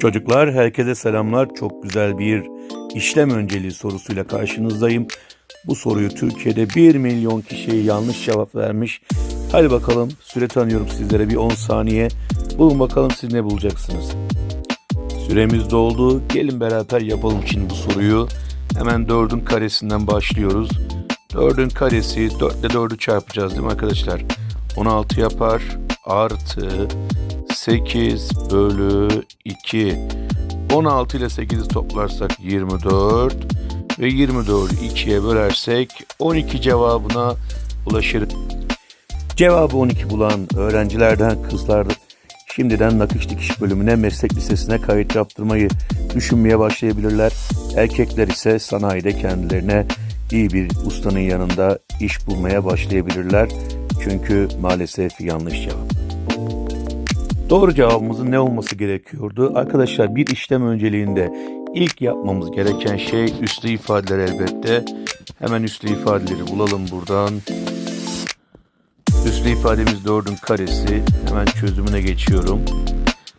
Çocuklar herkese selamlar. Çok güzel bir işlem önceliği sorusuyla karşınızdayım. Bu soruyu Türkiye'de 1 milyon kişiye yanlış cevap vermiş. Hadi bakalım süre tanıyorum sizlere bir 10 saniye. Bulun bakalım siz ne bulacaksınız. Süremiz doldu. Gelin beraber yapalım şimdi bu soruyu. Hemen 4'ün karesinden başlıyoruz. 4'ün karesi 4 ile 4'ü çarpacağız değil mi arkadaşlar? 16 yapar artı 8 bölü 2. 16 ile 8'i toplarsak 24 ve 24'ü 2'ye bölersek 12 cevabına ulaşır. Cevabı 12 bulan öğrencilerden kızlar şimdiden nakış dikiş bölümüne meslek lisesine kayıt yaptırmayı düşünmeye başlayabilirler. Erkekler ise sanayide kendilerine iyi bir ustanın yanında iş bulmaya başlayabilirler. Çünkü maalesef yanlış cevap. Doğru cevabımızın ne olması gerekiyordu? Arkadaşlar bir işlem önceliğinde ilk yapmamız gereken şey üslü ifadeler elbette. Hemen üslü ifadeleri bulalım buradan. Üslü ifademiz 4'ün karesi. Hemen çözümüne geçiyorum.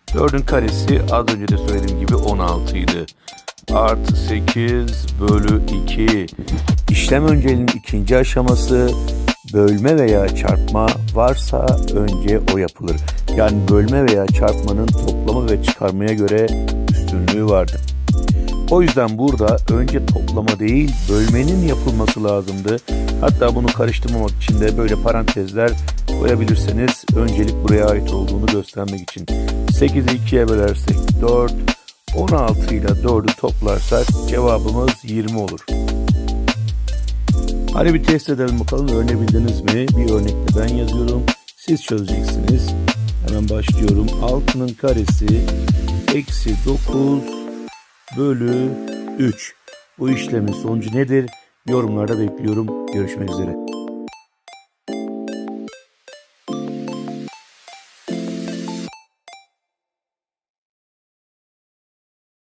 4'ün karesi az önce de söylediğim gibi 16 idi. Artı 8 bölü 2. İşlem önceliğinin ikinci aşaması bölme veya çarpma varsa önce o yapılır. Yani bölme veya çarpmanın toplama ve çıkarmaya göre üstünlüğü vardır. O yüzden burada önce toplama değil bölmenin yapılması lazımdı. Hatta bunu karıştırmamak için de böyle parantezler koyabilirseniz öncelik buraya ait olduğunu göstermek için. 8'i 2'ye bölersek 4, 16 ile 4'ü toplarsak cevabımız 20 olur. Hadi bir test edelim bakalım öğrenebildiniz mi? Bir örnekle ben yazıyorum. Siz çözeceksiniz. Hemen başlıyorum. 6'nın karesi eksi 9 bölü 3. Bu işlemin sonucu nedir? Yorumlarda bekliyorum. Görüşmek üzere.